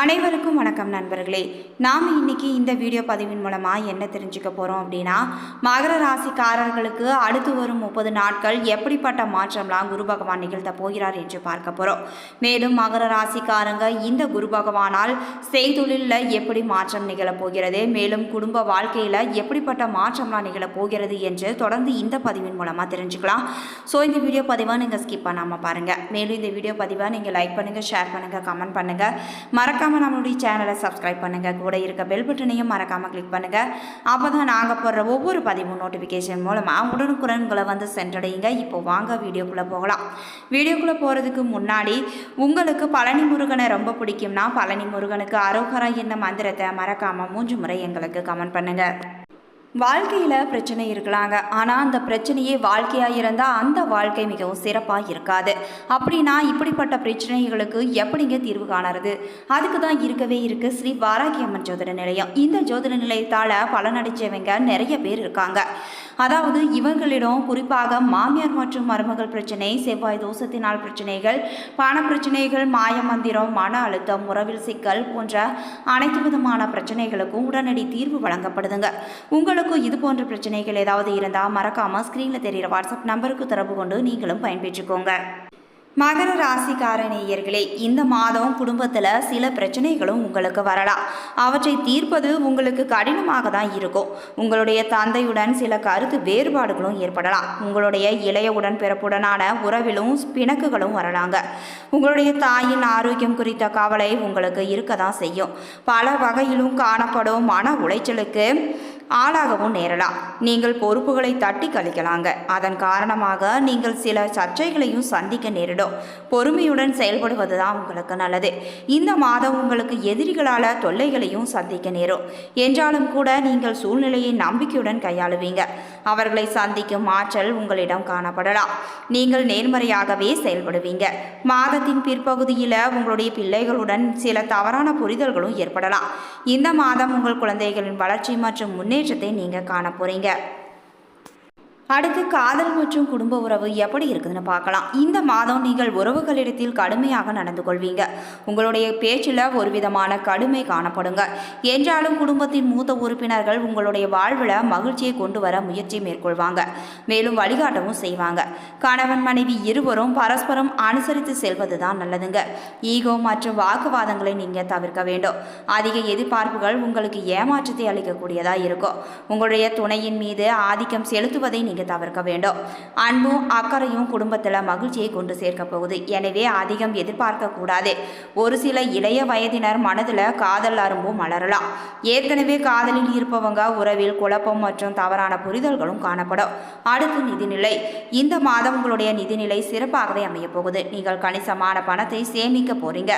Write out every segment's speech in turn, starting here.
அனைவருக்கும் வணக்கம் நண்பர்களே. நாம் இன்றைக்கி இந்த வீடியோ பதிவின் மூலமாக என்ன தெரிஞ்சுக்க போகிறோம் அப்படின்னா மகர ராசிக்காரர்களுக்கு அடுத்து வரும் முப்பது நாட்கள் எப்படிப்பட்ட மாற்றம்லாம் குரு பகவான் நிகழ்த்த போகிறார் என்று பார்க்க போகிறோம் மேலும் மகர ராசிக்காரங்க இந்த குரு பகவானால் செய்தொழிலில் எப்படி மாற்றம் நிகழப்போகிறது மேலும் குடும்ப வாழ்க்கையில் எப்படிப்பட்ட மாற்றம்லாம் நிகழப்போகிறது என்று தொடர்ந்து இந்த பதிவின் மூலமாக தெரிஞ்சுக்கலாம். ஸோ இந்த வீடியோ பதிவை நீங்கள் ஸ்கிப் பண்ணாமல் பாருங்கள் மேலும் இந்த வீடியோ பதிவை நீங்கள் லைக் பண்ணுங்கள் ஷேர் பண்ணுங்கள் கமெண்ட் பண்ணுங்கள் மறக்காமல் நம்மளுடைய சேனலை சப்ஸ்கிரைப் பண்ணுங்கள் கூட இருக்க பெல் பட்டனையும் மறக்காமல் கிளிக் பண்ணுங்கள் அப்போ தான் நாங்கள் போடுற ஒவ்வொரு பதிவு நோட்டிஃபிகேஷன் மூலமாக உடனுக்குடன்களை வந்து சென்றடையுங்க. இப்போ வாங்க வீடியோக்குள்ளே போகலாம். வீடியோக்குள்ளே போகிறதுக்கு முன்னாடி உங்களுக்கு பழனி முருகனை ரொம்ப பிடிக்கும்னா பழனி முருகனுக்கு அரோகரா என்ன மந்திரத்தை மறக்காமல் மூன்று முறை எங்களுக்கு கமெண்ட் பண்ணுங்கள் வாழ்க்கையில் பிரச்சனை இருக்கலாங்க. ஆனால் அந்த பிரச்சனையே வாழ்க்கையாக இருந்தால் அந்த வாழ்க்கை மிகவும் சிறப்பாக இருக்காது. அப்படின்னா இப்படிப்பட்ட பிரச்சனைகளுக்கு எப்படிங்க தீர்வு காணறது? அதுக்கு தான் இருக்கவே இருக்கு ஸ்ரீ வாராகி அம்மன் ஜோதிட நிலையம். இந்த ஜோதிட நிலையத்தால் பலனடைச்சவங்க நிறைய பேர் இருக்காங்க. அதாவது இவங்களிடம் குறிப்பாக மாமியார் மற்றும் மருமகள் பிரச்சனை செவ்வாய் தோசத்தினால் பிரச்சனைகள் பண பிரச்சனைகள் மாயமந்திரம் மன அழுத்தம் உறவில் சிக்கல் போன்ற அனைத்து விதமான பிரச்சனைகளுக்கும் உடனடி தீர்வு வழங்கப்படுதுங்க. உங்களுக்கு உங்களுக்கும் இது போன்ற பிரச்சனைகள் ஏதாவது இருந்தால் மறக்காமல் ஸ்க்ரீனில் தெரிகிற வாட்ஸ்அப் நம்பருக்கு தொடர்பு கொண்டு நீங்களும் பயன்பெற்றுக்கோங்க. மகர ராசிக்கார நேயர்களே இந்த மாதம் குடும்பத்தில் சில பிரச்சனைகளும் உங்களுக்கு வரலாம். அவற்றை தீர்ப்பது உங்களுக்கு கடினமாக தான் இருக்கும். உங்களுடைய தந்தையுடன் சில கருத்து வேறுபாடுகளும் ஏற்படலாம். உங்களுடைய இளைய உடன்பிறப்புடனான உறவிலும் பிணக்குகளும் வரலாங்க. உங்களுடைய தாயின் ஆரோக்கியம் குறித்த கவலை உங்களுக்கு இருக்க தான் செய்யும். பல வகையிலும் காணப்படும் மன உளைச்சலுக்கு ஆளாகவும் நேரலாம் நீங்கள் பொறுப்புகளை தட்டி கழிக்கலாங்க. அதன் காரணமாக நீங்கள் சில சர்ச்சைகளையும் சந்திக்க நேரிடும். பொறுமையுடன் செயல்படுவது தான் உங்களுக்கு நல்லது. இந்த மாதம் உங்களுக்கு எதிரிகளால் தொல்லைகளையும் சந்திக்க நேரும். என்றாலும் கூட நீங்கள் சூழ்நிலையை நம்பிக்கையுடன் கையாளுவீங்க. அவர்களை சந்திக்கும் ஆற்றல் உங்களிடம் காணப்படலாம். நீங்கள் நேர்மறையாகவே செயல்படுவீங்க. மாதத்தின் பிற்பகுதியில் உங்களுடைய பிள்ளைகளுடன் சில தவறான புரிதல்களும் ஏற்படலாம். இந்த மாதம் உங்கள் குழந்தைகளின் வளர்ச்சி மற்றும் முன்னேற்றத்தை நீங்கள் காண போகிறீங்க அடுத்து காதல் மற்றும் குடும்ப உறவு எப்படி இருக்குதுன்னு பார்க்கலாம். இந்த மாதம் நீங்கள் உறவுகளிடத்தில் கடுமையாக நடந்து கொள்வீங்க. உங்களுடைய பேச்சில் ஒரு விதமான கடுமை காணப்படுங்க. என்றாலும் குடும்பத்தின் மூத்த உறுப்பினர்கள் உங்களுடைய வாழ்வில் மகிழ்ச்சியை கொண்டு வர முயற்சி மேற்கொள்வாங்க. மேலும் வழிகாட்டவும் செய்வாங்க. கணவன் மனைவி இருவரும் பரஸ்பரம் அனுசரித்து செல்வது தான் நல்லதுங்க. ஈகோ மற்றும் வாக்குவாதங்களை நீங்கள் தவிர்க்க வேண்டும். அதிக எதிர்பார்ப்புகள் உங்களுக்கு ஏமாற்றத்தை அளிக்கக்கூடியதாக இருக்கும். உங்களுடைய துணையின் மீது ஆதிக்கம் செலுத்துவதை நீங்கள் தவிர்க்க வேண்டும். அன்பும் அக்கறையும் குடும்பத்தில் மகிழ்ச்சியை கொண்டு சேர்க்க போகுது. எனவே அதிகம் எதிர்பார்க்க கூடாது. ஒரு சில இளைய வயதினர் மனதில் காதல் அரும்பும் மலரலாம். ஏற்கனவே காதலில் இருப்பவங்க உறவில் குழப்பம் மற்றும் தவறான புரிதல்களும் காணப்படும். அடுத்து நிதிநிலை. இந்த மாதம் உங்களுடைய நிதிநிலை சிறப்பாகவே அமைய போகுது. நீங்கள் கணிசமான பணத்தை சேமிக்க போறீங்க.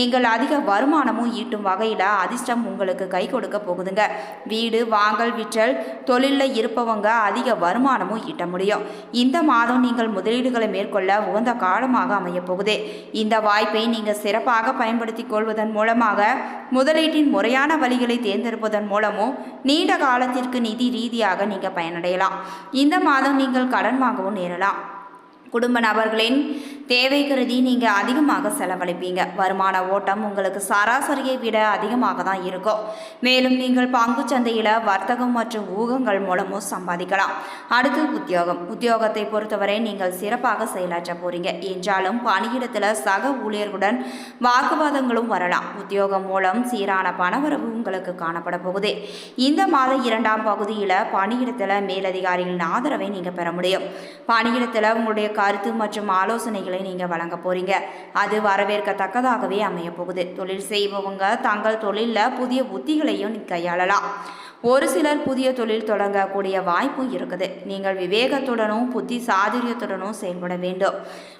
நீங்கள் அதிக வருமானமும் ஈட்டும் வகையில் அதிர்ஷ்டம் உங்களுக்கு கை கொடுக்க போகுதுங்க. வீடு வாங்கல் விற்றல் தொழிலில் இருப்பவங்க அதிக வருமானம் வருமானமும் ஈட்ட முடியும். இந்த மாதம் நீங்கள் முதலீடுகளை மேற்கொள்ள உகந்த காலமாக அமையப்போகுது இந்த வாய்ப்பை நீங்கள் சிறப்பாக பயன்படுத்திக் கொள்வதன் மூலமாக முதலீட்டின் முறையான வழிகளை தேர்ந்தெடுப்பதன் மூலமும் நீண்ட காலத்திற்கு நிதி ரீதியாக நீங்கள் பயனடையலாம். இந்த மாதம் நீங்கள் கடன் வாங்கவும் நேரலாம். குடும்ப நபர்களின் தேவை கருதி நீங்கள் அதிகமாக செலவழிப்பீங்க. வருமான ஓட்டம் உங்களுக்கு சராசரியை விட அதிகமாக தான் இருக்கும். மேலும் நீங்கள் பங்கு சந்தையில் வர்த்தகம் மற்றும் ஊகங்கள் மூலமும் சம்பாதிக்கலாம். அடுத்து உத்தியோகம். உத்தியோகத்தை பொறுத்தவரை நீங்கள் சிறப்பாக செயலாற்ற போறீங்க. என்றாலும் பணியிடத்தில் சக ஊழியர்களுடன் வாக்குவாதங்களும் வரலாம். உத்தியோகம் மூலம் சீரான பணவரவு உங்களுக்கு காணப்பட போகுது. இந்த மாத இரண்டாம் பகுதியில் பணியிடத்தில் மேலதிகாரிகளின் ஆதரவை நீங்கள் பெற முடியும். பணியிடத்தில் உங்களுடைய கருத்து மற்றும் ஆலோசனைகள் நீங்கள் வழங்க போறீங்க. அது வரவேற்கத்தக்கதாகவே அமைய போகுது. தொழில் செய்பவங்க தங்கள் தொழிலில் புதிய உத்திகளையும் கையாளலாம். ஒரு சிலர் புதிய தொழில் தொடங்கக்கூடிய வாய்ப்பும் இருக்குது. நீங்கள் விவேகத்துடனும் புத்தி சாதுரியத்துடனும் செயல்பட வேண்டும்.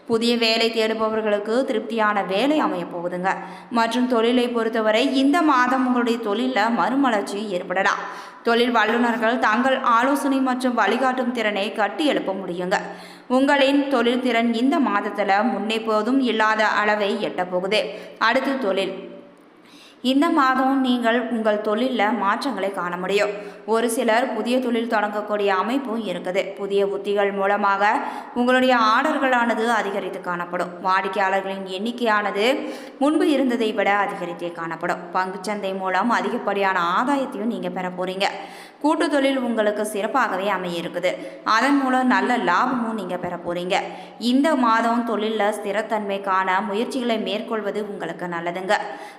புதிய வேலை தேடுபவர்களுக்கு திருப்தியான வேலை அமைய போகுதுங்க. மற்றும் தொழிலை பொறுத்தவரை இந்த மாதம் உங்களுடைய தொழிலில் மறுமலர்ச்சி ஏற்படலாம். தொழில் வல்லுநர்கள் தங்கள் ஆலோசனை மற்றும் வழிகாட்டும் திறனை கட்டி எழுப்ப முடியுங்க. உங்களின் தொழில் திறன் இந்த மாதத்தில் முன்னெப்போதும் இல்லாத அளவை எட்டப்போகுது. அடுத்து தொழில். இந்த மாதம் நீங்கள் உங்கள் தொழிலில் மாற்றங்களை காண முடியும். ஒரு சிலர் புதிய தொழில் தொடங்கக்கூடிய அமைப்பும் இருக்குது. புதிய உத்திகள் மூலமாக உங்களுடைய ஆர்டர்களானது அதிகரித்து காணப்படும். வாடிக்கையாளர்களின் எண்ணிக்கையானது முன்பு இருந்ததை விட அதிகரித்தே காணப்படும். பங்குச்சந்தை மூலம் அதிகப்படியான ஆதாயத்தையும் நீங்கள் பெற போகிறீங்க கூட்டு தொழில் உங்களுக்கு சிறப்பாகவே அமைய இருக்குது அதன் மூலம் நல்ல லாபமும் நீங்கள் பெற போகிறீங்க இந்த மாதம் தொழிலில் ஸ்திரத்தன்மைக்கான முயற்சிகளை மேற்கொள்வது உங்களுக்கு நல்லதுங்க.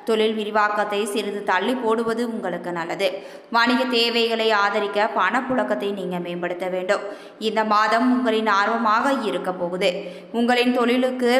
தொழில் விரிவாக்கத்தை சிறிது தள்ளி போடுவது உங்களுக்கு நல்லது. வணிக தேவைகளை ஆதரிக்க பணப்புழக்கத்தை நீங்கள் மேம்படுத்த வேண்டும். இந்த மாதம் உங்களின் ஆர்வமாக இருக்க போகுது. உங்களின் தொழிலுக்கு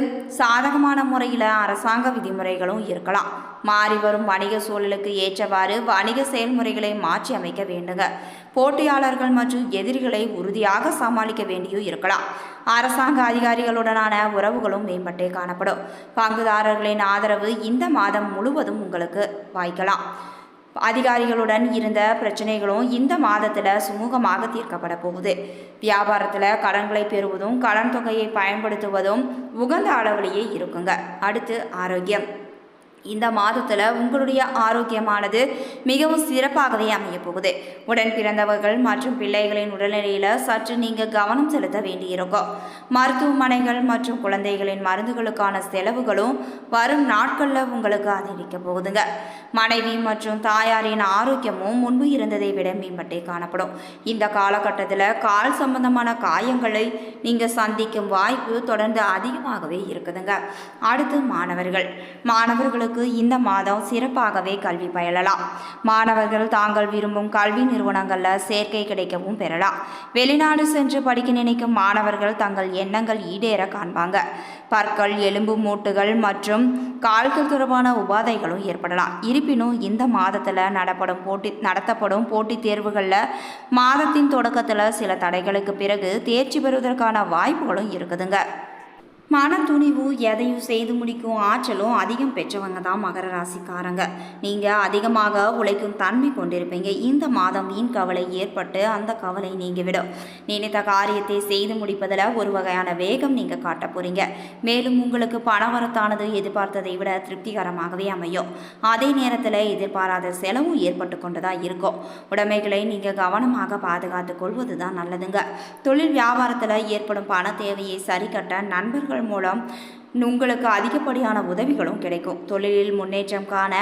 சாதகமான முறையில் அரசாங்க விதிமுறைகளும் இருக்கலாம். மாறி வரும் வணிக சூழலுக்கு ஏற்றவாறு வணிக செயல்முறைகளை மாற்றி அமைக்க வேண்டுங்க. போட்டியாளர்கள் மற்றும் எதிரிகளை உறுதியாக சமாளிக்க வேண்டியும் இருக்கலாம். அரசாங்க அதிகாரிகளுடனான உறவுகளும் மேம்பட்டே காணப்படும். பங்குதாரர்களின் ஆதரவு இந்த மாதம் முழுவதும் உங்களுக்கு வாய்க்கலாம். அதிகாரிகளுடன் இருந்த பிரச்சனைகளும் இந்த மாதத்தில் சுமூகமாக தீர்க்கப்பட போகுது. வியாபாரத்தில் கடன்களை பெறுவதும் கடன் தொகையை பயன்படுத்துவதும் உகந்த அளவிலேயே இருக்குங்க. அடுத்து ஆரோக்கியம். இந்த மாதத்தில் உங்களுடைய ஆரோக்கியமானது மிகவும் சிறப்பாகவே அமைய போகுது. உடன் பிறந்தவர்கள் மற்றும் பிள்ளைகளின் உடல்நிலையில் சற்று நீங்கள் கவனம் செலுத்த வேண்டியிருக்கும். மருத்துவமனைகள் மற்றும் குழந்தைகளின் மருந்துகளுக்கான செலவுகளும் வரும் நாட்களில் உங்களுக்கு அதிகரிக்க போகுதுங்க. மனைவி மற்றும் தாயாரின் ஆரோக்கியமும் முன்பு இருந்ததை விட மேம்பட்டே காணப்படும். இந்த காலகட்டத்தில் கால் சம்பந்தமான காயங்களை நீங்கள் சந்திக்கும் வாய்ப்பு தொடர்ந்து அதிகமாகவே இருக்குதுங்க. அடுத்து மாணவர்கள். மாணவர்களுக்கு இந்த மாதம் சிறப்பாகவே கல்வி பயிலலாம். மாணவர்கள் தாங்கள் விரும்பும் கல்வி நிறுவனங்களில் சேர்க்கை கிடைக்கவும் பெறலாம். வெளிநாடு சென்று படிக்க நினைக்கும் மாணவர்கள் தங்கள் எண்ணங்கள் ஈடேற காண்பாங்க. பற்கள் எலும்பு மூட்டுகள் மற்றும் கால்கள் தொடர்பான உபாதைகளும் ஏற்படலாம். இருப்பினும் இந்த மாதத்தில் நடப்படும் போட்டி நடத்தப்படும் போட்டித் தேர்வுகளில் மாதத்தின் தொடக்கத்தில் சில தடைகளுக்கு பிறகு தேர்ச்சி பெறுவதற்கான வாய்ப்புகளும் இருக்குதுங்க. மன துணிவு எதையும் செய்து முடிக்கும் ஆற்றலும் அதிகம் பெற்றவங்க தான் மகர ராசிக்காரங்க. நீங்கள் அதிகமாக உழைக்கும் தன்மை கொண்டிருப்பீங்க. இந்த மாதம் வீண் கவலை ஏற்பட்டு அந்த கவலை நீங்கிவிடும். நினைத்த காரியத்தை செய்து முடிப்பதில் ஒரு வகையான வேகம் நீங்கள் காட்ட போகிறீங்க மேலும் உங்களுக்கு பணவரத்தானது எதிர்பார்த்ததை விட திருப்திகரமாகவே அமையும். அதே நேரத்தில் எதிர்பாராத செலவும் ஏற்பட்டு கொண்டு தான் இருக்கும். உடைமைகளை நீங்கள் கவனமாக பாதுகாத்து கொள்வது தான் நல்லதுங்க. தொழில் வியாபாரத்தில் ஏற்படும் பண தேவையை சரிக்கட்ட நண்பர்கள் மூலம் உங்களுக்கு அதிகப்படியான உதவிகளும் கிடைக்கும். தொழிலில் முன்னேற்றம் காண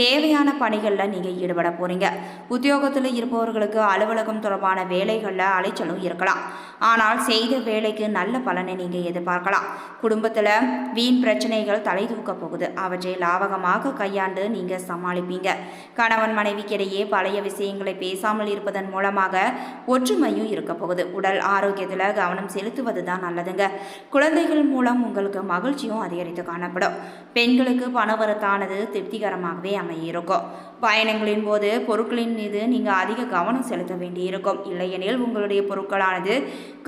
தேவையான பணிகளில் நீங்கள் ஈடுபட போகிறீங்க உத்தியோகத்தில் இருப்பவர்களுக்கு அலுவலகம் தொடர்பான வேலைகளில் அலைச்சலும் இருக்கலாம். ஆனால் செய்த வேலைக்கு நல்ல பலனை நீங்கள் எதிர்பார்க்கலாம். குடும்பத்தில் வீண் பிரச்சனைகள் தலை தூக்க போகுது. அவற்றை லாவகமாக கையாண்டு நீங்கள் சமாளிப்பீங்க. கணவன் மனைவிக்கிடையே பழைய விஷயங்களை பேசாமல் இருப்பதன் மூலமாக ஒற்றுமையும் இருக்க போகுது. உடல் ஆரோக்கியத்தில் கவனம் செலுத்துவது தான் நல்லதுங்க. குழந்தைகள் மூலம் உங்களுக்கு மகிழ்ச்சியும் அதிகரித்து காணப்படும். பெண்களுக்கு பணவரத்தானது திருப்திகரமாகவே அமையிருக்கும். பயணங்களின் போது பொருட்களின் மீது நீங்கள் அதிக கவனம் செலுத்த வேண்டியிருக்கும். இல்லையெனில் உங்களுடைய பொருட்களானது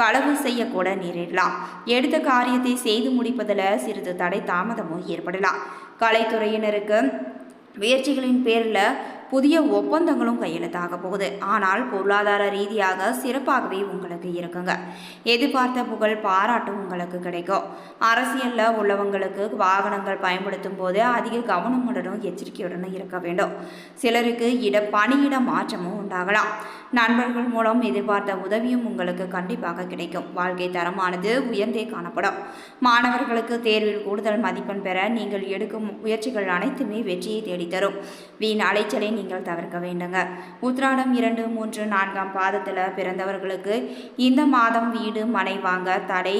களவு செய்யக்கூட நேரிடலாம். எடுத்த காரியத்தை செய்து முடிப்பதில் சிறிது தடை தாமதமும் ஏற்படலாம். கலைத்துறையினருக்கு முயற்சிகளின் பேரில் புதிய ஒப்பந்தங்களும் கையெழுத்தாக போகுது. ஆனால் பொருளாதார ரீதியாக சிறப்பாகவே உங்களுக்கு இருக்குங்க. எதிர்பார்த்த புகழ் பாராட்டும் உங்களுக்கு கிடைக்கும். அரசியலில் உள்ளவங்களுக்கு வாகனங்கள் பயன்படுத்தும் போது அதிக கவனமுடனும் எச்சரிக்கையுடனும் இருக்க வேண்டும். சிலருக்கு இட பணியிட மாற்றமும் உண்டாகலாம். நண்பர்கள் மூலம் எதிர்பார்த்த உதவியும் உங்களுக்கு கண்டிப்பாக கிடைக்கும். வாழ்க்கை தரமானது உயர்ந்தே காணப்படும். மாணவர்களுக்கு தேர்வில் கூடுதல் மதிப்பெண் பெற நீங்கள் எடுக்கும் முயற்சிகள் அனைத்துமே வெற்றியை தேடித்தரும். வீண் அலைச்சலை நீங்கள் தவிர்க்க வேண்டுங்க. உத்ராடம் இரண்டு மூன்று நான்காம் பாதத்தில் பிறந்தவர்களுக்கு இந்த மாதம் வீடு மனை வாங்க தடை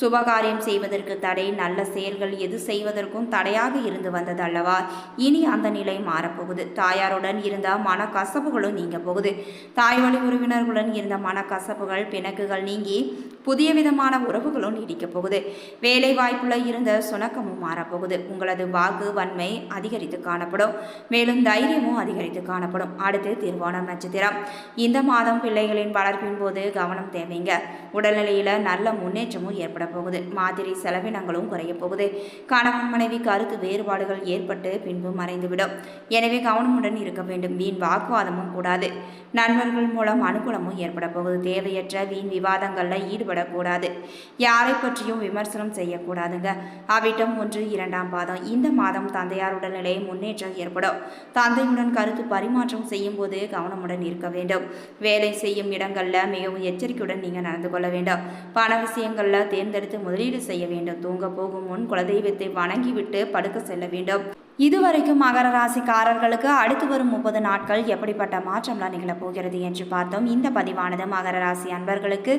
சுபகாரியம் செய்வதற்கு தடை நல்ல செயல்கள் எது செய்வதற்கும் தடையாக இருந்து வந்தது அல்லவா? இனி அந்த நிலை மாறப்போகுது. தாயாருடன் இருந்த மனக்கசப்புகளும் நீங்க போகுது. தாய் வழி உறவினர்களுடன் இருந்த மனக்கசப்புகள் பிணக்குகள் நீங்கி புதிய விதமான உறவுகளும் நீடிக்கப் போகுது. வேலை வாய்ப்புல இருந்த சுணக்கமும் மாறப்போகுது. உங்களது வாக்கு வன்மை அதிகரித்து காணப்படும். மேலும் தைரியமும் அதிகரித்து காணப்படும். அடுத்து திருவோணம் நட்சத்திரம். இந்த மாதம் பிள்ளைகளின் வளர்ப்பின் போது கவனம் தேவைங்க. உடல்நிலையில் நல்ல முன்னேற்றமும் ஏற்பட போகுது. மாதிரி செலவினங்களும் குறைய போகுது. கணவன் மனைவி கருத்து வேறுபாடுகள் ஏற்பட்டு பின்பு மறைந்துவிடும். எனவே கவனமுடன் இருக்க வேண்டும். வீண் வாக்குவாதமும் கூடாது. நண்பர்கள் மூலம் அனுகூலமும் ஏற்பட போகுது. தேவையற்ற வீண் விவாதங்களில் ஈடுபடக்கூடாது. யாரை பற்றியும் விமர்சனம் செய்யக்கூடாதுங்க. அவிட்டம் ஒன்று இரண்டாம் பாதம். இந்த மாதம் தந்தையார் உடல்நிலை முன்னேற்றம் ஏற்படும். தந்தையுடன் கருத்து பரிமாற்றம் செய்யும் போது கவனமுடன் இருக்க வேண்டும். வேலை செய்யும் இடங்களில் மிகவும் எச்சரிக்கையுடன் நீங்கள் நடந்து கொள்ள வேண்டும். பண விஷயங்களில் தேர்ந்தெடுத்து முதலீடு செய்ய வேண்டும். தூங்க போகும் முன் குலதெய்வத்தை வணங்கிவிட்டு படுக்க செல்ல வேண்டும். இதுவரைக்கும் மகர ராசிக்காரர்களுக்கு அடுத்து வரும் முப்பது நாட்கள் எப்படிப்பட்ட மாற்றம்லாம் நிகழப் போகிறது என்று பார்த்தோம். இந்த பதிவானது மகர ராசி அன்பர்களுக்கு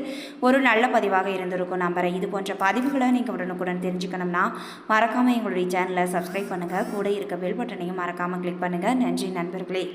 ஒரு நல்ல பதிவாக இருந்திருக்கும். நம்புறேன் இது போன்ற பதிவுகளை நீங்கள் உடனுக்குடன் தெரிஞ்சுக்கணும்னா மறக்காமல் எங்களுடைய சேனலை சப்ஸ்கிரைப் பண்ணுங்கள் கூட இருக்க பெல் பட்டனையும் மறக்காமல் கிளிக் பண்ணுங்கள் நன்றி நண்பர்களே.